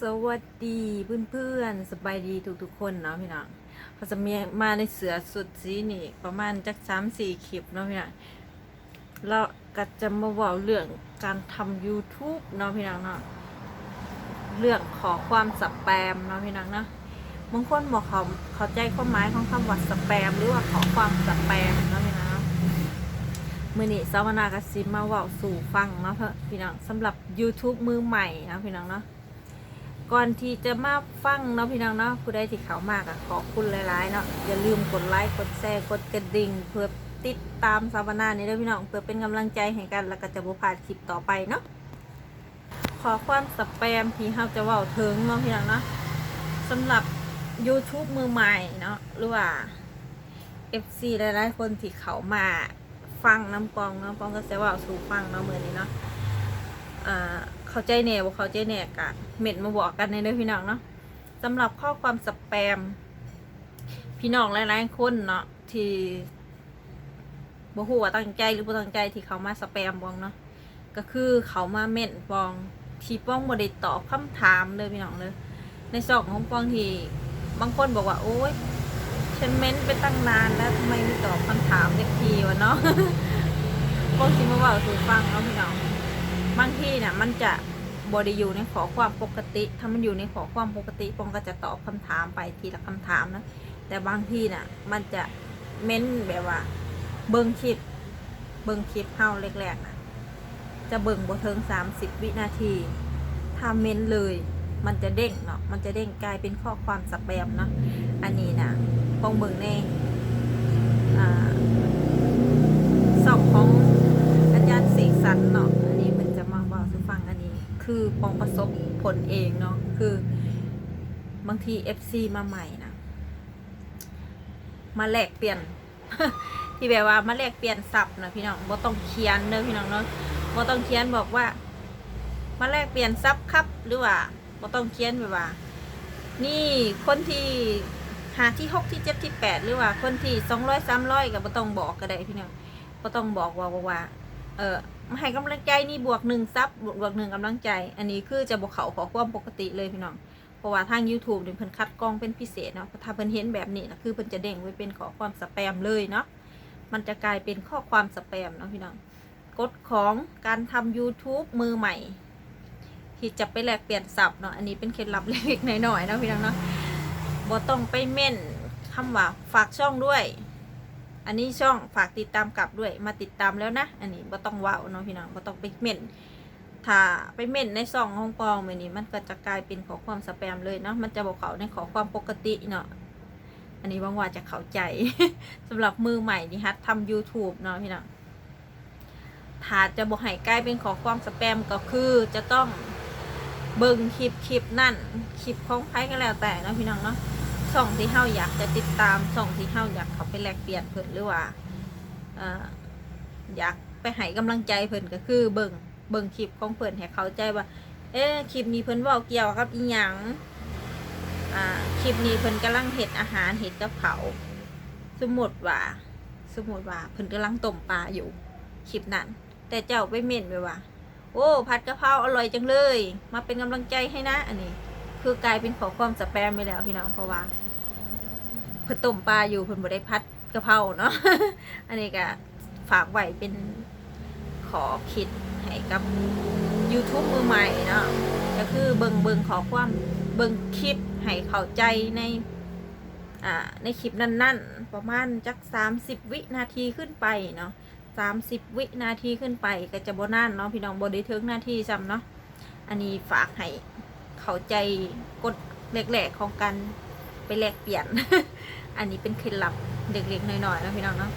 สวัสดีเพื่อนๆสบายดีทุกๆคนเนาะพี่น้องเขาจะมีมาในเสือสุดสีนี่ประมาณจักสามสี่คลิปเนาะพี่น้องเราก็จะมาเว่เรื่องการทำ YouTube เนาะพี่น้องเนาะเรื่องขอความสแปมเนาะพี่น้องเนาะบางคนบอกเขาเขาใจความหมายของคำว่าสแปม หรือว่าขอความสแปมเนาะพี่น้องเมื่อนี้สาวนากสิมาเว่าสู่ฟังเนาะพี่น้องสำหรับ YouTube มือใหม่เนาะพี่น้องเนาะ ก่อนที่จะมาฟังเนาะพี่น้องเนาะผู้ใดที่เขามากอะขอบคุณหลายๆเนาะอย่าลืมกดไลค์กดแชร์กดกระดิ่ง เพื่อติดตามสาวนานี้ด้วยพี่น้องเพื่อเป็นกำลังใจให้กันแล้วก็จะบุพาดคลิปต่อไปเนาะขอความสแปมที่เราจะเว่าถึงเนาะพี่น้องเนาะสำหรับ YouTube มือใหม่เนาะหรือว่า FC หลายๆคนที่เขามาฟังน้ำปองน้ำปองก็จะเว่าสู่ฟังเนาะมือนี้เนาะอ่า เข้าใจแน่บ่เข้าใจแน่กะเม็ดมาบอกกันในเด้อพี่น้องเนาะสำหรับข้อความสแปม พี่น้องหลายๆคนเนาะที่บ่ฮู้ว่าตั้งใจหรือบ่ตั้งใจที่เขามาสแปมบองเนาะก็คือเขามาเม่นบองที่ป้องบ่ได้ตอบคำถามเลยพี่น้องเลยในซอกของป้องที่บางคนบอกว่า โอ๊ยฉันเม้นไปตั้งนานแล้วทำไมไม่ตอบคำถามเด็กทีวะเนาะป้องสิมาเว่าสู่ฟังเนาะพี่น้อง บางที่เนี่ยมันจะบริอยู่ในขอความปกติ ถ้ามันอยู่ในขอความปกติปองก็จะตอบคำถามไปทีละคำถามนะ แต่บางที่น่ะ มันจะเม้นแบบว่า เบิ้งคลิป เบิ้งคลิปเฮาแรกๆนะจะเบิ้งบ่เทิงสามสิบวินาที ถ้าเม้นเลย มันจะเด้งเนาะ มันจะเด้งกลายเป็นข้อความสแปมเนาะ อันนี้นะปองเบิ้งในอ่าสองของ อาจารย์เสกสรรเนาะ อันนี้มันจะมาบอกสู่ฟังอันนี้ คือปองประสบผลเองเนาะคือบางที FC มาใหม่นะมาแลกเปลี่ยน ที่แบบว่ามาแลกเปลี่ยนศัพท์นะพี่น้องบ่ต้องเขียนเนอะพี่น้องเนาะบ่ต้องเขียนบอกว่า มาแลกเปลี่ยนศัพท์ครับหรือว่าบ่ต้องเขียนแบบว่า นี่คนที่หาที่หกที่เจ็ดที่แปดหรือว่าคนที่สองร้อยสามร้อยก็บ่ต้องบอกก็ได้พี่น้องก็ต้องบอกว่าว่าเออ ให้กำลังใจนี่บวกหนึ่งซับบวกบวกหนึ่งกำลังใจ อันนี้คือจะบอกเขาขอความปกติเลยพี่น้อง เพราะว่าทาง YouTube เนี่ยเพิ่นคัดกรองเป็นพิเศษเนาะถ้าเพิ่นเห็นแบบนี้นะคือเพิ่นจะเด้งไว้เป็นขอความสแปมเลยเนาะ มันจะกลายเป็นข้อความสแปมเนาะพี่น้อง กฎของการทำ YouTube มือใหม่ ที่จะไปแลกเปลี่ยนศัพท์เนาะ อันนี้เป็นเคล็ดลับเล็กๆน้อยๆเนาะพี่น้องเนาะบ่ต้องไปเม่นคำว่าฝากช่องด้วย อันนี้ช่องฝากติดตามกลับด้วยมาติดตามแล้วนะ อันนี้บ่ต้องว้าวเนาะพี่น้องบ่ต้องไปเม่นถ้าไปเม่นในซองห้องปองแบบนี้มันก็จะกลายเป็นขอความสแปมเลยเนาะมันจะบอกเขาในขอความปกติเนาะอันนี้บางว่าจะเข้าใจสำหรับมือใหม่ที่ฮัดทำ YouTube เนาะพี่น้องถ้าจะบอกให้กลายเป็นขอความสแปมก็คือจะต้องเบิ่งคลิปคลิปนั่นคลิปของใครก็แล้วแต่เนาะพี่น้องเนาะ ช่องที่เฮาอยากจะติดตามช่องที่เฮาอยากเขาไปแลกเปลี่ยนเพิ่นหรือว่าอยากไปให้กำลังใจเพิ่นก็คือเบิ่งเบิ่งคลิปของเพิ่นให้เข้าใจว่า เอ๊คลิปนี้เพิ่นเว้าเกี่ยวกับอีหยังอ่าคลิปนี้เพิ่นกำลังเฮ็ดอาหารเฮ็ดกับเขาสมมุติว่า สมมุติว่าเพิ่นกำลังต้มปลาอยู่คลิปนั้น แต่เจ้าไปเม่นไปว่า โอ้ผัดกะเพราอร่อยจังเลย มาเป็นกำลังใจให้นะ อันนี้ คือกลายเป็นขอความสแปมไปแล้วพี่น้องเพราะว่าเพิ่นต้มปลาอยู่เพิ่นบ่ได้พัดกะเพราเนาะ อันนี้ก็ฝากไว้เป็นขอคิดให้กับ YouTube มือใหม่เนาะก็คือเบิงเบิงขอความเบิงคลิปให้เข้าใจใน อ่า ในคลิปนั้นๆ ประมาณจัก30วินาทีขึ้นไปเนาะ30วินาทีขึ้นไปก็จะบ่นานเนาะพี่น้องบ่ได้ถึงนาทีซ้ำเนาะอันนี้ฝากให้ เข้าใจกฎแหลกๆของการไปแลกเปลี่ยน อันนี้เป็นเคล็ดลับเด็กๆน้อยๆนะพี่น้องเนาะ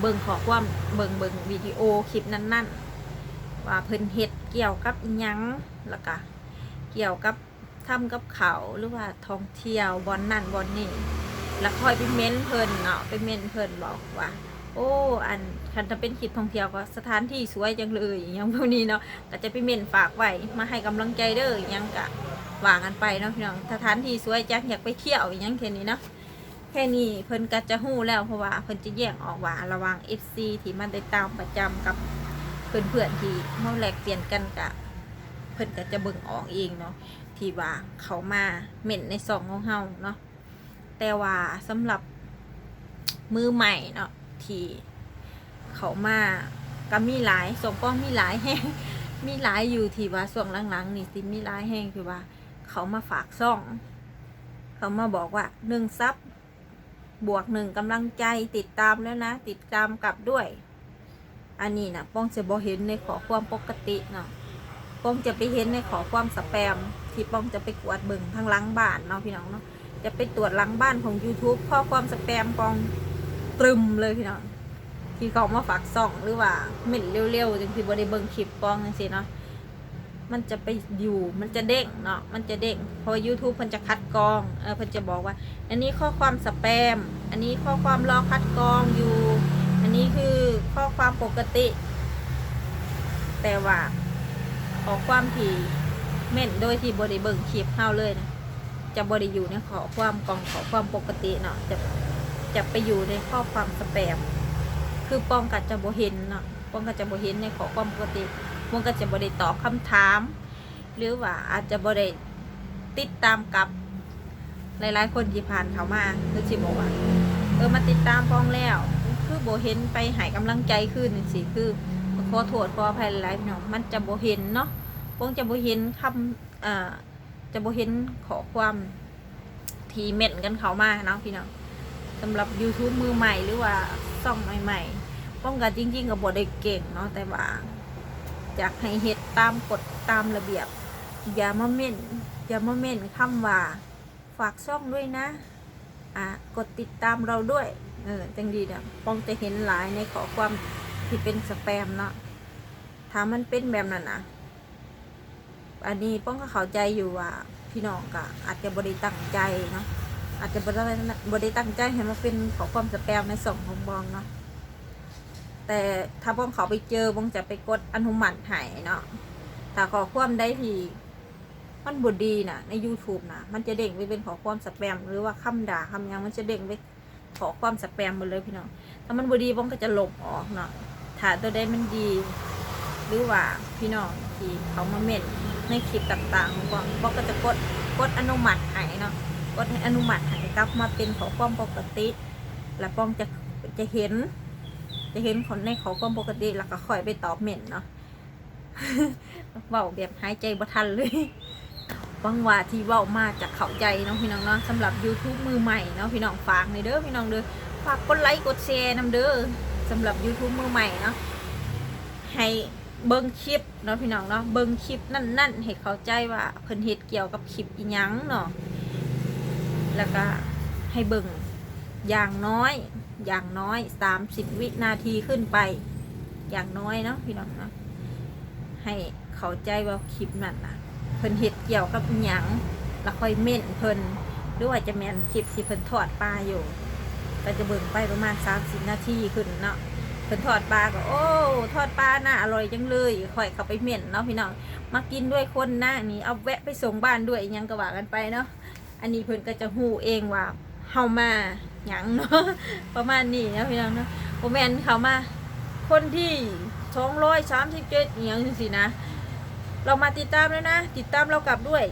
เบิ่งขอความเบิ่งเบิ่งวิดีโอคลิปนั้นๆ ว่าเพิ่นเฮ็ดเกี่ยวกับยังแล้วก็เกี่ยวกับทำกับเขาหรือว่าท่องเที่ยวบอนนั่นบอนนี่แล้วค่อยไปเม้นเพิ่นเนาะไปเม้นเพิ่นบอกว่า โอ้อันคันจะเป็นคลิปท่องเที่ยวก็สถานที่สวยจังเลยอหยังพวกนี้เนาะก็จะไปเม้นฝากไว้มาให้กำลังใจเด้ออหยังกะว่ากันไปเนาะพี่น้องสถานที่สวยจังอยากไปเที่ยวอหยังแค่นี้เนาะแค่นี้เพิ่นก็จะฮู้แล้วเพราะว่าเพิ่นจะแยกออกว่าระหว่าง FC ที่มันได้ตามประจำกับเพื่อนๆที่เฮาแลกเปลี่ยนกันกะเพิ่นก็จะเบิ่งออกเองเนาะที่ว่าเขามาเม่นในซองของเฮาเนาะแต่ว่าสำหรับมือใหม่เนาะ ที่เขามาก็มีหลายสองป้องมีหลายแห้งมีหลายอยู่ที่ว่าส่วงหลังๆนี่สิมีหลายแห้งคือว่า เขามาฝากซ่อง เขามาบอกว่าหนึ่งซับบวกหนึ่งกำลังใจติดตามแล้วนะ ติดตามกลับด้วย อันนี้นะป้องจะบอเห็นในขอความปกติเนาะป้องจะไปเห็นในขอความสแปม ที่ป้องจะไปกวดเบิ่งทางหลังบ้านเนาะพี่น้องเนาะจะไปตรวจหลังบ้านของ YouTube ข้อความสแปมป้อง ตรึมเลยพี่น้องที่เขามาฝากซ่องหรือว่าเหม็นเร็วๆจังที่บริเบิงคลิปป้องจังซี่เนาะมันจะไปอยู่มันจะเด้งเนาะมันจะเด้งเพราะ YouTube มันจะคัดกรองเออเพิ่นจะบอกว่า อันนี้ข้อความสแปม อันนี้ข้อความรอคัดกรองอยู่ อันนี้คือข้อความปกติ แต่ว่าขอความที่เม่นโดยที่บริเบิงคลิปเข้าเลยนะจะบริอยู่ในขอความกรองขอความปกติเนาะจะ จะไปอยู่ในข้อความสแปมคือปองกัดจะบเห็นเนาะปองกัดจะบเห็นในขอความปกติมันก็จะบริตอบคำถาม หรือว่าอาจจะบริติดตามกับหลายๆคนที่ผ่านเขามาคือสิบอกว่าเออมาติดตามพ้องแล้ว คือโบเห็นไปหายกำลังใจขึ้นสิคือขอโทษขออภัยหลายๆพี่น้องมันจะโบเห็นเนาะพวกจะโบเห็นคำอ่าจะโบเห็นขอความทีเม็ดกันเขามาเนาะพี่น้อง สำหรับ YouTube มือใหม่หรือว่าซ่องใหม่ๆป้องกันจริง ๆ กับบทได้เก่งเนาะแต่ว่าอยากให้เฮ็ดตามกฎตามระเบียบ อย่ามาเม่นอย่ามาเม่นคำว่า ฝากช่องด้วยนะอะกดติดตามเราด้วยเออจังดีเนี่ยป้องจะเห็นหลายในขอความที่เป็นสแปมเนาะถ้ามันเป็นแบบนั้นนะอันนี้ป้องก็เข้าใจอยู่ว่าพี่น้องก็อาจจะบริตั้งใจเนาะ อาจจะบริบริตั้งใจเห็นว่าเป็นขอความสแปมในส่งของบองเนาะแต่ถ้าบองเขาไปเจอบองจะไปกดอนุมัติให้เนาะถ้าขอความได้ทีมันบดดีนะใน YouTube นะมันจะเด้งไปเป็นขอความสแปม หรือว่าคำด่าคำยังมันจะเด้งไปขอความสแปมหมดเลยพี่น้องถ้ามันบดีบองก็จะหลบออกเนาะถ้าตัวใดมันดี หรือว่าพี่น้องที่เขามาเม่นในคลิปต่างๆบองบองก็จะกดกดอนุมัติให้เนาะ กดให้อนุมัติให้กลับมาเป็นขอความปกติ แล้วป้องจะจะเห็น จะเห็นคนในขอความปกติ แล้วก็ค่อยไปตอบเม่นเนาะเว้าแบบหายใจบ่ทันเลยบางว่าที่เว้ามาจากเข้าใจเนาะพี่น้องเนาะสำหรับ YouTube มือใหม่เนาะพี่น้องฝากในเด้อพี่น้องเด้อฝากกดไลค์กดแชร์นํเด้อสำหรับ YouTube มือใหม่เนาะให้เบิ่งคลิปเนาะพี่น้องเนาะเบิ่งคลิปนั่นๆให้เข้าใจว่าเพิ่นเฮ็ดเกี่ยวกับคลิปอีหยังเนาะ แล้วก็ให้เบิ่งอย่างน้อย อย่างน้อย30วินาทีขึ้นไป อย่างน้อยเนาะพี่น้องเนาะให้เข้าใจว่าคลิปนั้นนะเพิ่นเฮ็ดเกี่ยวกับหยังแล้วค่อยเม่นเพิ่นหรือว่าจะแมนคลิปที่เพิ่นทอดปลาอยู่ก็จะเบิ่งไปประมาณ30นาทีขึ้นเนาะเพิ่นทอดปลาก็โอ้ทอดปลาน่าอร่อยจังเลยค่อยเข้าไปเม่นเนาะพี่น้องมากินด้วยคนนะนี่เอาแวะไปส่งบ้านด้วยยังก็ว่ากันไปเนาะ อันนี้เพิ่นก็จะฮู้เองว่าเฮามาหยังเนาะประมาณนี้นะพี่น้องเนาะบ่แมนเขามา คนที่สองร้อยสามสิบเจ็ดอย่างสินะ เรามาติดตามแล้วนะ ติดตามเรากลับด้วย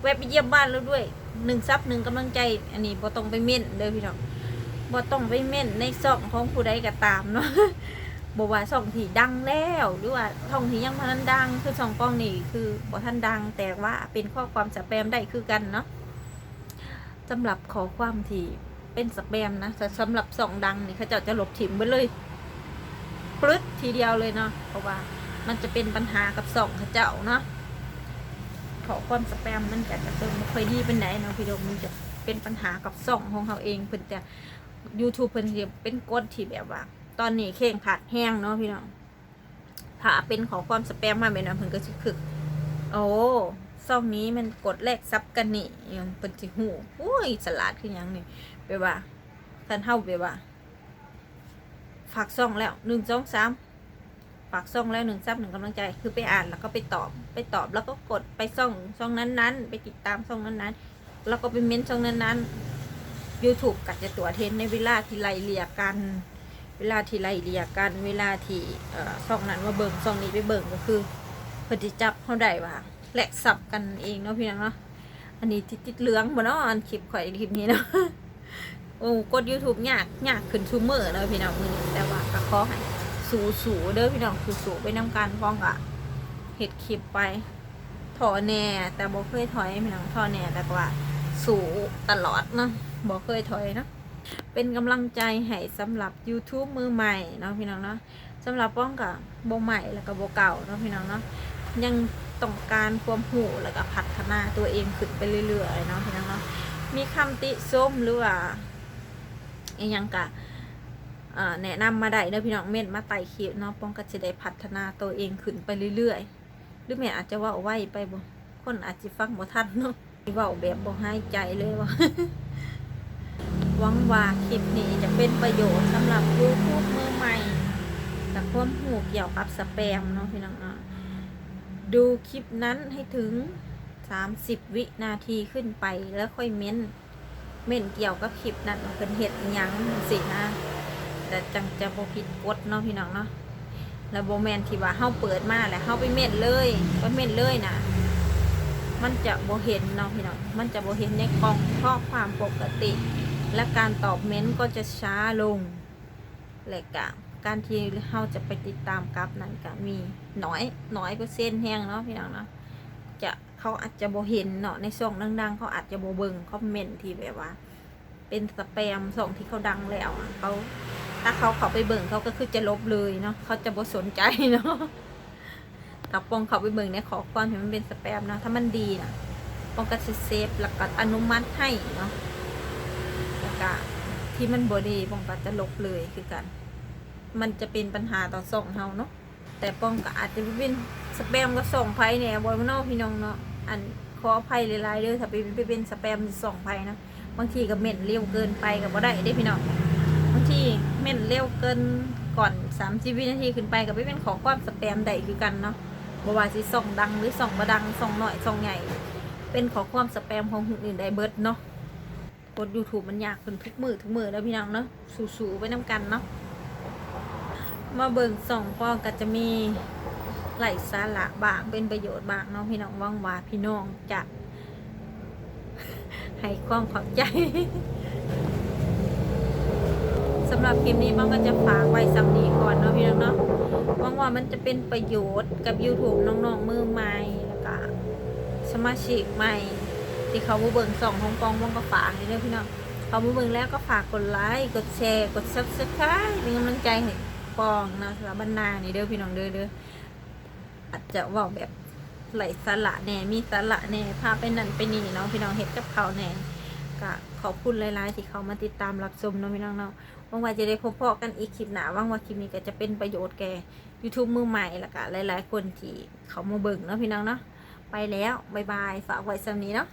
แวะไปเยี่ยมบ้านเราด้วยหนึ่งซับหนึ่งกำลังใจ อันนี้บ่ต้องไปเม่นเด้อพี่น้องบ่ต้องไปเม่นในซองของผู้ใดก็ตามเนาะบ่ว่าซ่องที่ดังแล้วหรือว่าช่องที่ยังบ่ทันดัง คือช่องป้องนี่คือบ่ทันดังแต่ว่าเป็นข้อความสแปมได้คือกันเนาะ สำหรับขอความที่เป็นสแปมนะแต่สำหรับซ่องดังนี่เขาจ้าจะหลบถิ่มไปเลยปลึดทีเดียวเลยเนาะเพราะว่ามันจะเป็นปัญหากับสองเขาเจ้าเนาะขอความสแปมมันจะจะเป็นไม่ค่อยดีเป็นไหนเนาะพี่ดมมันจะเป็นปัญหากับสองของเขาเองเพิ่นจะ YouTube เพิ่นจะเป็นกฎที่แบบว่า ตอนนี้เข่งขาดแห้งเนาะพี่น้องถ้าเป็นขอความสแปมมาเป็นนะเพิ่นก็สิคึก โอ้ ซ่องนี้มันกดแลกซับกันนี่ยังเพิ่นสิหูอุ้ยสลัดคือยังนี่ไปว่าท่านเฮาไปว่าฝากซ่องแล้วหนึ่งสองสามฝากซ่องแล้วหนึ่งซับหนึ่งกำลังใจ คือไปอ่านแล้วก็ไปตอบ ไปตอบแล้วก็กดไปซ่องซ่องนั้นๆ ไปติดตามซ่องนั้นๆ แล้วก็ไปเม้นช่องนั้นๆ YouTube กัดจะตัวเทนในเวลาที่ไล่เลียกัน เวลาที่ไล่เลียกัน เวลาที่เอ่องนั้นมาเบิ่งช่องนี้ไปเบิ่งก็คือเพอดีจับเขาได้ว่า แหลกสับกันเองเนาะพี่น้องเนาะอันนี้ติดติดเหลืองบ่เนาะอันคลิปข่อยคลิปนี้เนาะโอ้กด YouTube ยากยากขึ้นชูมือเนาะพี่น้องมือแต่ว่าก็ขอให้สูสูเด้อพี่น้องสูสูไปนำการฟ้องอะเฮ็ดคลิปไปถอแหน่ แต่บ่เคยถอยพี่น้องถอแหน่แต่ว่าสูตลอดเนาะบ่เคยถอยเนาะเป็นกำลังใจให้สำหรับ YouTube มือใหม่เนาะพี่น้องเนาะสำหรับป้องกับโบใหม่แล้วก็โบเก่าเนาะพี่น้องเนาะยัง ต้องการความหูแล้วก็พัฒนาตัวเองขึ้นไปเรื่อยๆเนาะพี่น้องเนาะมีคำติส้มหรือว่าอหยังกะแนะนำมาได้เด้อพี่น้องเม่นมาไต่คลิปเนาะป้องก็จะได้พัฒนาตัวเองขึ้นไปเรื่อยๆ หรือแม่อาจจะว่าไวไปบ่คนอาจจะฟังบ่ทันเนาะเว้าแบบบ่ให้ใจเลยว่าหวังว่าคลิปนี้จะเป็นประโยชน์สำหรับ YouTube มือใหม่แต่ความหูเกี่ยวกับสแปมเนาะพี่น้องเนาะ ดูคลิปนั้นให้ถึง 30 วินาทีขึ้นไปแล้วค่อยเม้น เม้นเกี่ยวกับคลิปนั้นเป็นเหตุยังสินะแต่จังจะบ่ผิดกฎเนาะพี่น้องเนาะแล้วโบแมนที่ว่าเฮาเปิดมาแล้วเฮาไปเม้นเลยก็เม้นเลยนะมันจะโบเห็นเนาะพี่น้องมันจะโบเห็นในกล่องข้อความปกติ และการตอบเม้นก็จะช้าลงและกะ การที่เราจะไปติดตามกราฟนั้นก็มีน้อยน้อยเปอร์เซ็นต์แห้งเนาะพี่น้องเนาะจะเขาอาจจะโบเห็นเนาะในช่องดังๆเขาอาจจะโบเบิงคอมเมนต์ที่แบบว่า เป็นสแปมส่งที่เขาดังแล้วเขาถ้าเขาเขาไปเบิ่งเขาก็คือจะลบเลยเนาะเขาจะบ่สนใจเนาะกับปองเขาไปเบิ่งในขอความเห็นมันเป็นสแปมนะถ้ามันดีนะปองก็จะเซฟแล้วก็อนุมัติให้เนาะแล้วก็ที่มันบดีปองก็จะลบเลยคือกัน มันจะเป็นปัญหาต่อส่องเฮาเนาะแต่ปองก็อาจจะเป็นสแปมก็ส่งไพ่เนี่ยบอยมนอกพี่น้องเนาะอันขออภัยหลายๆเด้อถ้าเป็นไปเป็นสแปมส่งไพ่นะบางทีก็เม่นเร็วเกินไปก็บ่ได้เด้พี่น้องบางทีเม่นเร็วเกินก่อน30วินาทีขึ้นไปก็ไปเป็นขอความสแปมได้คือกันเนาะบว่าสิส่องดังหรือส่องบดังส่องหน่อยส่องใหญ่เป็นขอความสแปมของคนอื่นได้เบิร์ดเนาะกด YouTube มันยากขึ้นทุกมือทุกมือแล้วพี่น้องเนาะสู้ๆไปน้ำกันเนาะ มาเบิ่งส่องป้องก็จะมีไหลสาระบางเป็นประโยชน์บางเนาะพี่น้องว่างว่าพี่น้องจะให้ความเข้าใจสำหรับคลิปนี้ป้องก็จะฝากไว้สำนีก่อนเนาะพี่น้องเนาะหวังว่ามันจะเป็นประโยชน์กับ YouTube น้องๆมือใหม่แล้วก็สมาชิกใหม่ ที่เขามาเบิ่งสองของปองว่องก็ฝากให้เด้อพี่น้องเขามาเบิ่งแล้วก็ฝากกดไลค์กดแชร์ กด Subscribe เป็นกำลังใจให้ ปองนะสำหรับบรรณานี่เด้อพี่น้องเด้อเด้ออาจจะว่าแบบไหลสาระแน่มีสาระแน่พาไปนั่นไปนี่เนาะพี่น้องเฮ็ดกับเขาแน่ก็ขอบคุณหลายๆที่เขามาติดตามรับชมเนาะพี่น้องเนาะหวังว่าจะได้พบพอกันอีกคลิปหน้าหวังว่าคลิปนี้ก็จะเป็นประโยชน์แก่ YouTube มือใหม่แล้วก็หลาย ๆ คนที่เขามาเบิ่งเนาะพี่น้องเนาะไปแล้วบายบายฝากไว้สำนี้เนาะ